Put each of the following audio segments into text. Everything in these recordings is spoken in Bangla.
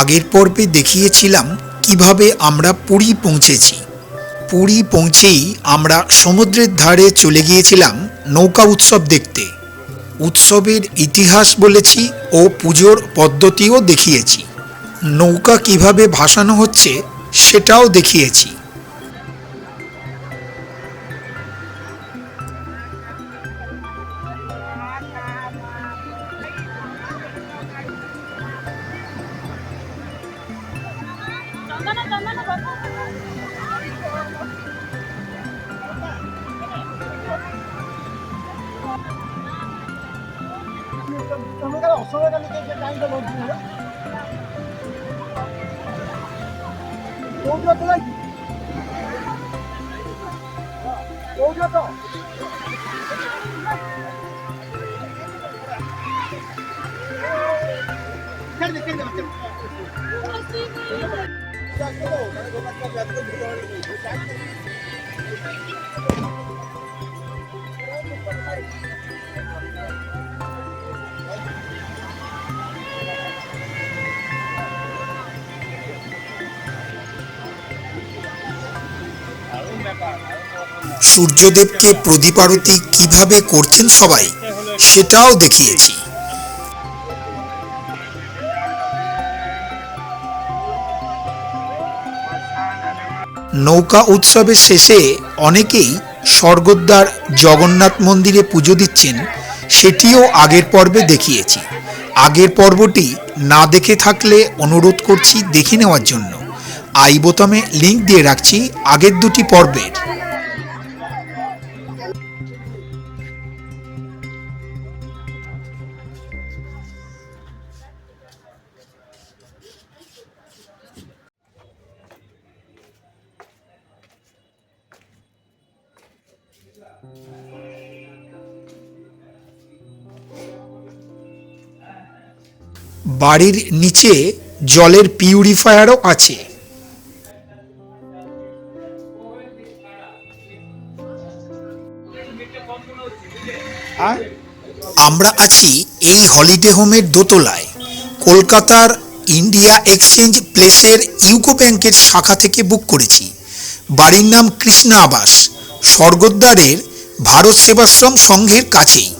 আগের পর্বে দেখিয়েছিলাম কীভাবে আমরা পুরী পৌঁছেছি। পুরী পৌঁছেই আমরা সমুদ্রের ধারে চলে গিয়েছিলাম নৌকা উৎসব দেখতে। উৎসবের ইতিহাস বলেছি ও পুজোর পদ্ধতিও দেখিয়েছি। নৌকা কীভাবে ভাসানো হচ্ছে সেটাও দেখিয়েছি। Maganda ng bura. Huwag na to lang. Huwag na to. Kerde, kerde, kerde. Sakto, nagawa ka ng laptop dito. Sakto. Thank you. সূর্যদেবকে প্রদীপ কীভাবে করছেন সবাই সেটাও দেখিয়েছি। নৌকা উৎসবের শেষে অনেকেই স্বর্গদ্বার জগন্নাথ মন্দিরে পুজো দিচ্ছেন, সেটিও আগের পর্বে দেখিয়েছি। আগের পর্বটি না দেখে থাকলে অনুরোধ করছি দেখে নেওয়ার জন্য। আই বোতামে লিংক দিয়ে রাখছি আগের দুটি পর্বের। বাড়ির নিচে জলের পিউরিফায়ারও আছে। আমরা আছি এই হলিডে হোমের দোতলায়। কলকাতার ইন্ডিয়া এক্সচেঞ্জ প্লেসের ইউকো ব্যাংকের শাখা থেকে বুক করেছি। বাড়ির নাম কৃষ্ণা আবাস স্বর্গদ্বারের ভারত সেবাশ্রম সংঘের কাছেই।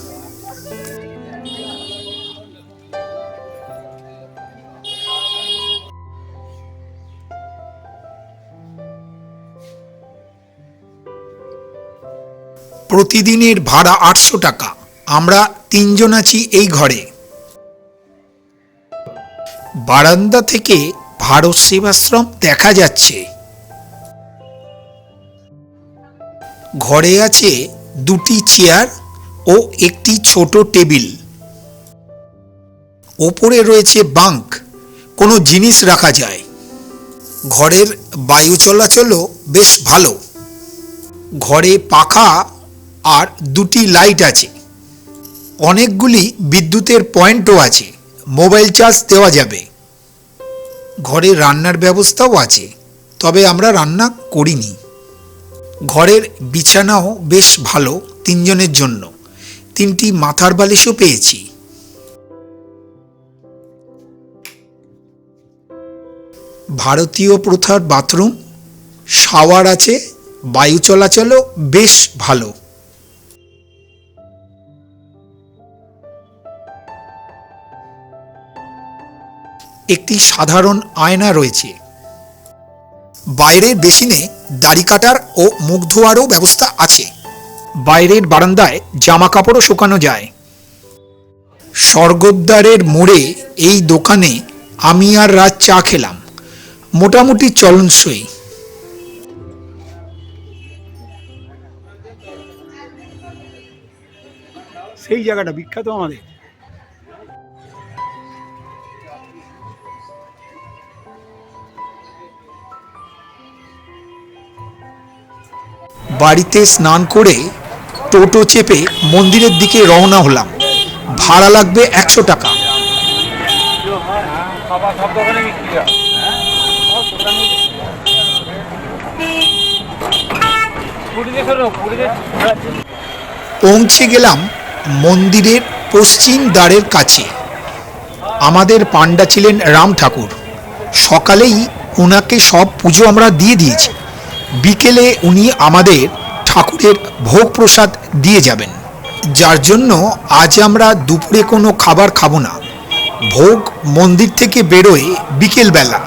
প্রতিদিনের ভাড়া আটশো টাকা। আমরা তিনজন আছি এই ঘরে। বারান্দা থেকে ভারত সেবাশ্রম দেখা যাচ্ছে। ঘরে আছে দুটি চেয়ার ও একটি ছোট টেবিল। ওপরে রয়েছে বাঙ্ক, কোনো জিনিস রাখা যায়। ঘরের বায়ু চলাচলও বেশ ভালো। ঘরে পাখা আর দুটি লাইট আছে। অনেকগুলি বিদ্যুতের পয়েন্টও আছে। মোবাইল চার্জ দেওয়া যাবে। ঘরে রান্নার ব্যবস্থাও আছে। তবে আমরা রান্না করিনি। ঘরের বিছানাও বেশ ভালো তিনজনের জন্য। তিনটি মাথার বালিশও পেয়েছি। ভারতীয় প্রথার বাথরুম, শাওয়ার আছে, বায়ু চলাচলও বেশ ভালো। একটি সাধারণ আয়না রয়েছে। বাইরের বেসিনে দাড়ি কাটার ও মুখ ধোয়ারও ব্যবস্থা আছে। বাইরের বারান্দায় জামা কাপড়ও শুকানো যায়। স্বর্গদ্বারের মোড়ে এই দোকানে আমি আর রাত চা খেলাম। মোটামুটি চলনসই। সেই জায়গাটা বিখ্যাত আমাদের। বাড়িতে স্নান করে টোটো চেপে মন্দিরের দিকে রওনা হলাম। ভাড়া লাগবে একশো টাকা। পৌঁছে গেলাম মন্দিরের পশ্চিম দ্বারের কাছে। আমাদের পাণ্ডা ছিলেন রাম ঠাকুর। সকালেই ওনাকে সব পুজো আমরা দিয়ে দিয়েছি। বিকেলে উনি আমাদের ঠাকুরের ভোগ প্রসাদ দিয়ে যাবেন। যার জন্য আজ আমরা দুপুরে কোনো খাবার খাব না। ভোগ মন্দির থেকে বেরোয় বিকেলবেলা।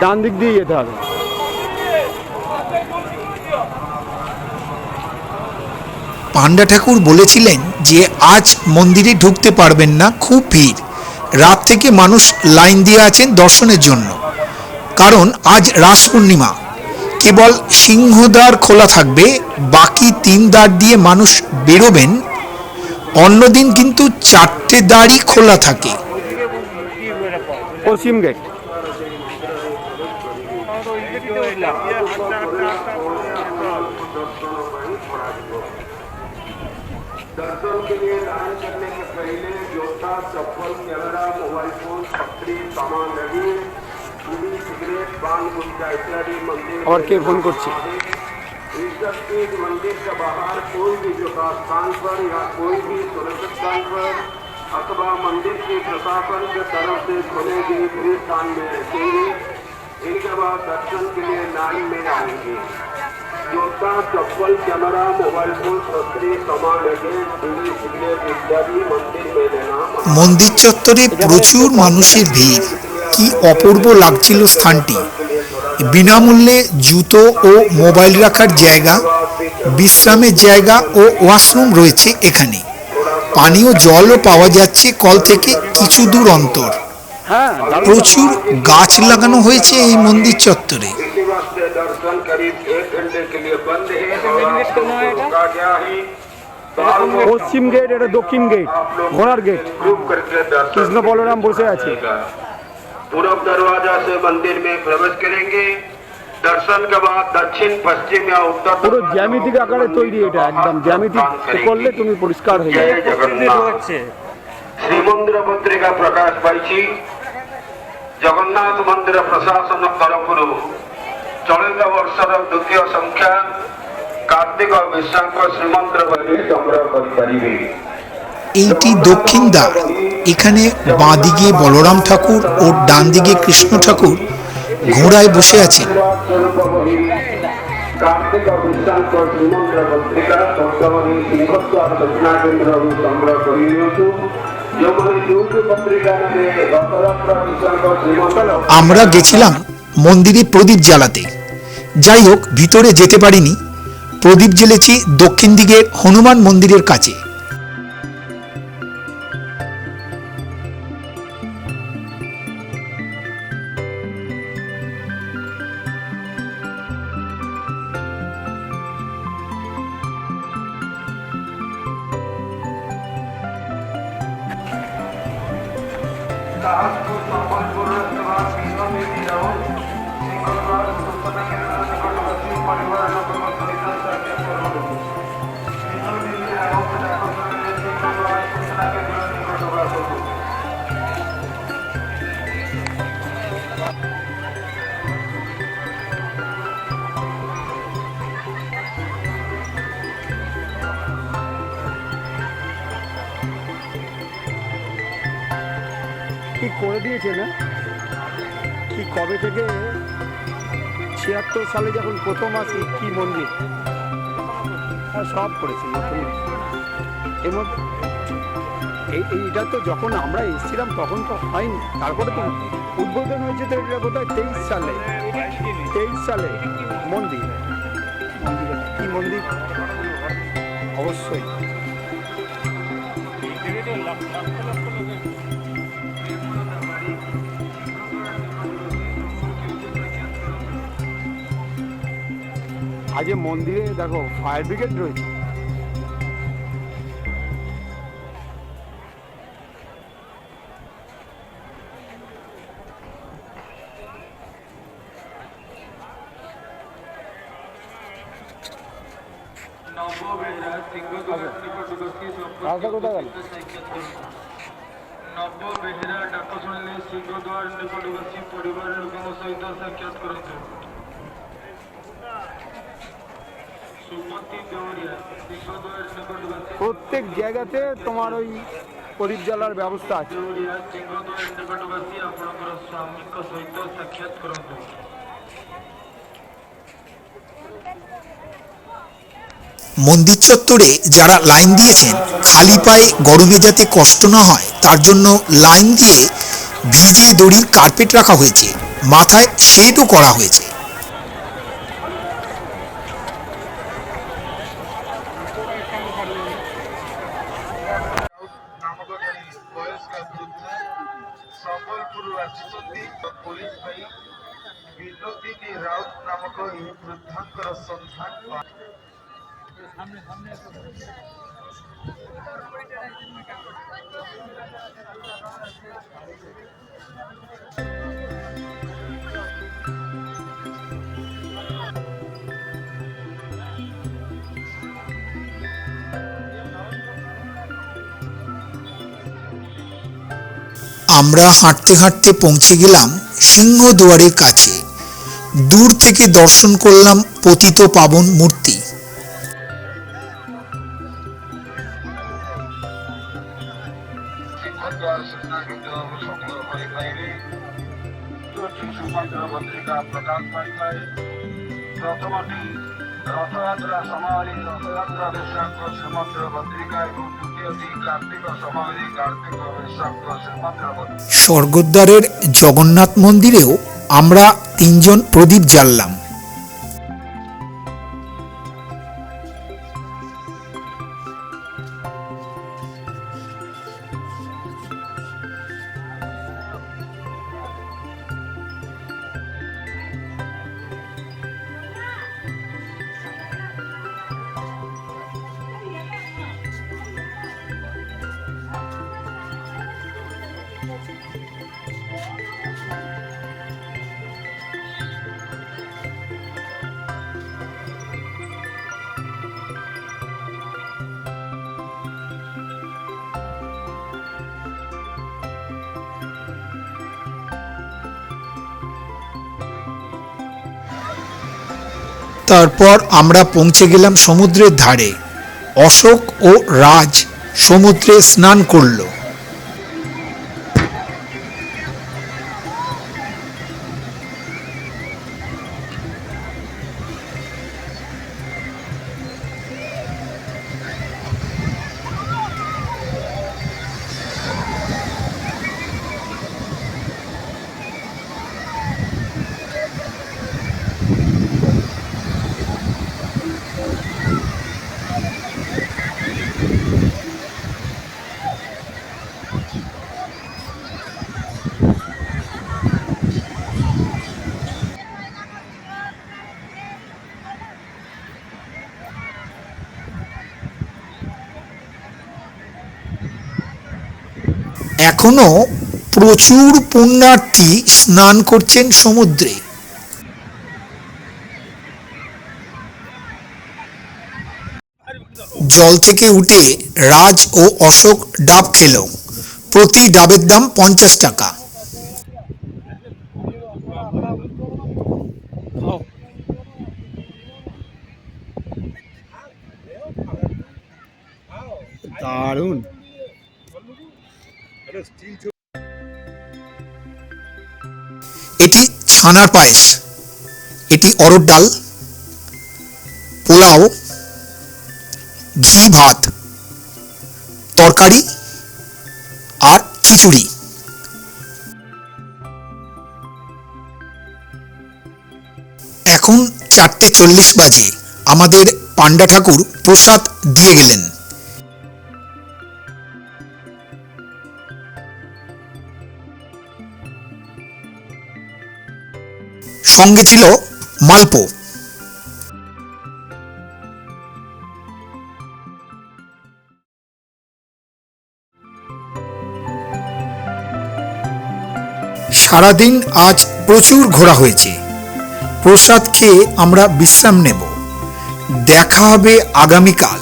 ডান দিক দিয়ে যেতে হবে। পান্ডা ঠাকুর বলেছিলেন যে আজ মন্দিরে ঢুকতে পারবেন না খুব ভিড়। রাত থেকে মানুষ লাইন দিয়ে আছেন দর্শনের জন্য। কারণ আজ রাস পূর্ণিমা। কেবল সিংহদ্বার খোলা থাকবে, বাকি তিন দ্বার দিয়ে মানুষ বেরোবেন। অন্যদিন কিন্তু চারটে দ্বারই খোলা থাকে। পশ্চিম গেট কে ফোন করছে ईश्वर के मंदिर के बाहर कोई भी जगह स्थान पर या कोई भी सुरक्षित स्थान पर अथवा मंदिर के प्रशासन के तरफ से खोले गए फ्री स्थान में रखेंगे इनके बाद दर्शन के लिए लाइन में आएंगे જૂતા ચપ્પલ કેમેરા મોબાઈલ ફોન શસ્ત્રી સમાન ইত্যাদি মন্দির মন্দির চত্বরে প্রচুর মানুষের ভিড় কি অপূর্ব লাগছিল স্থানটি? বিনামূল্যে জুতো ও মোবাইল রাখার জায়গা, বিশ্রামের জায়গা ও ওয়াশরুম রয়েছে এখানে। পানীয় জলও পাওয়া যাচ্ছে কল থেকে কিছু দূর অন্তর। প্রচুর গাছ লাগানো হয়েছে এই মন্দির চত্বরে। গেট কোন এটা পশ্চিম গেট এটা দক্ষিণ গেট ঘোড়ার গেট। কৃষ্ণ বলরাম বসে আছে। पूरब दरवाजा से मंदिर में प्रवेश करेंगे। दर्शन के बाद दक्षिण पश्चिम या उत्तर পুরো জ্যামিতিক আকারে তৈরি এটা একদম জ্যামিতিক করলে তুমি পরিষ্কার হয়ে যাবে। শ্রীমন্দির পত্রিকা প্রকাশ পাইছি। জগন্নাথ মন্দির প্রশাসন তরফর চলিত বর্ষর দ্বিতীয় সংখ্যা। କାର୍ତ୍ତିକ ମିଶ୍ରାଙ୍କ ଶ୍ରୀମନ୍ଦିର ବୋଲି ସଂଗ୍ରହ କରିପାରିବେ এইটি দক্ষিণ দ্বার এখানে বাঁদিকে বলরাম ঠাকুর ও ডান দিকে কৃষ্ণ ঠাকুর ঘোড়ায় বসে আছেন ସ୍ୱରୂପ ବହି କାର୍ତ୍ତିକ ମିଶ୍ରାଙ୍କ ଶ୍ରୀମନ୍ଦିର ପତ୍ରିକା ସପ୍ତମୀ ସିଂହଦ୍ୱାର ଦକ୍ଷିଣା କେନ୍ଦ୍ରରୁ ସଂଗ୍ରହ କରିନିଅନ୍ତୁ ଯେଉଁମାନେ ଯୋଉଠି ପତ୍ରିକା ନେବେ ରଥଯାତ୍ରା ମିଶ୍ରାଙ୍କ ଶ୍ରୀମନ୍ଦିର আমরা গেছিলাম মন্দিরে প্রদীপ জ্বালাতে যাই হোক ভিতরে যেতে পারিনি প্রদীপ জ্বেলেছি দক্ষিণ দিকে হনুমান মন্দিরের কাছে। দিয়েছে না কি কবে থেকে? ছিয়াত্তর সালে যখন প্রথম আসি, কি মন্দির? হ্যাঁ সব করেছে, নতুন এই এইটা তো যখন আমরা এসেছিলাম, তখন তো হয়নি। তারপরে তো উদ্বোধন হয়েছে তো এটা হয় তেইশ সালে। তেইশ সালে মন্দির কি মন্দির? অবশ্যই। আজ এ মন্দিরে দেখো ফায়ার ব্রিগেড রয়েছে রাস্তা কোথায় গেল ନବ ବେହେରା ଡାକ ଶୁଣିଲେ ସିଂହଦ୍ୱାର ନିକଟବାସୀ ପରିବାର ଲୋକଙ୍କ ସହିତ ସାକ୍ଷାତ କରନ୍ତୁ প্রত্যেক জায়গাতে তোমার ওই প্রদীপ জ্বালার ব্যবস্থা আছে। মন্দির চত্বরে যারা লাইন দিয়েছেন খালি পায়ে গরমে যাতে কষ্ট না হয় তার জন্য লাইন দিয়ে ভিজে দড়ির কার্পেট রাখা হয়েছে। মাথায় শেডও করা হয়েছে। থাকবে আমরা হাঁটতে হাঁটতে পৌঁছে গেলাম সিংহদুয়ারের কাছে। দূর থেকে দর্শন করলাম পতিত পাবন মূর্তি। রথযাত্রা স্বর্গদ্বারের জগন্নাথ মন্দিরেও আমরা তিনজন প্রদীপ জ্বাললাম। তারপর আমরা পৌঁছে গেলাম সমুদ্রের ধারে। অশোক ও রাজ সমুদ্রে স্নান করল। এখনও প্রচুর পুণ্যার্থী স্নান করছেন সমুদ্রে। জল থেকে উঠে রাজ ও অশোক ডাব খেল। প্রতি ডাবের দাম পঞ্চাশ টাকা। দারুণ। এটি ছানার পায়েস। এটি অরড় ডাল, পোলাও ঘি ভাত তরকারি আর খিচুড়ি। এখন চারটে চল্লিশ বাজে। আমাদের পান্ডা ঠাকুর প্রসাদ দিয়ে গেলেন। সঙ্গে ছিল মালপো। সারাদিন আজ প্রচুর ঘোরা হয়েছে। প্রসাদ খেয়ে আমরা বিশ্রাম নেব। দেখা হবে আগামীকাল।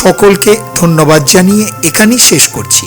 সকলকে ধন্যবাদ জানিয়ে এখানেই শেষ করছি।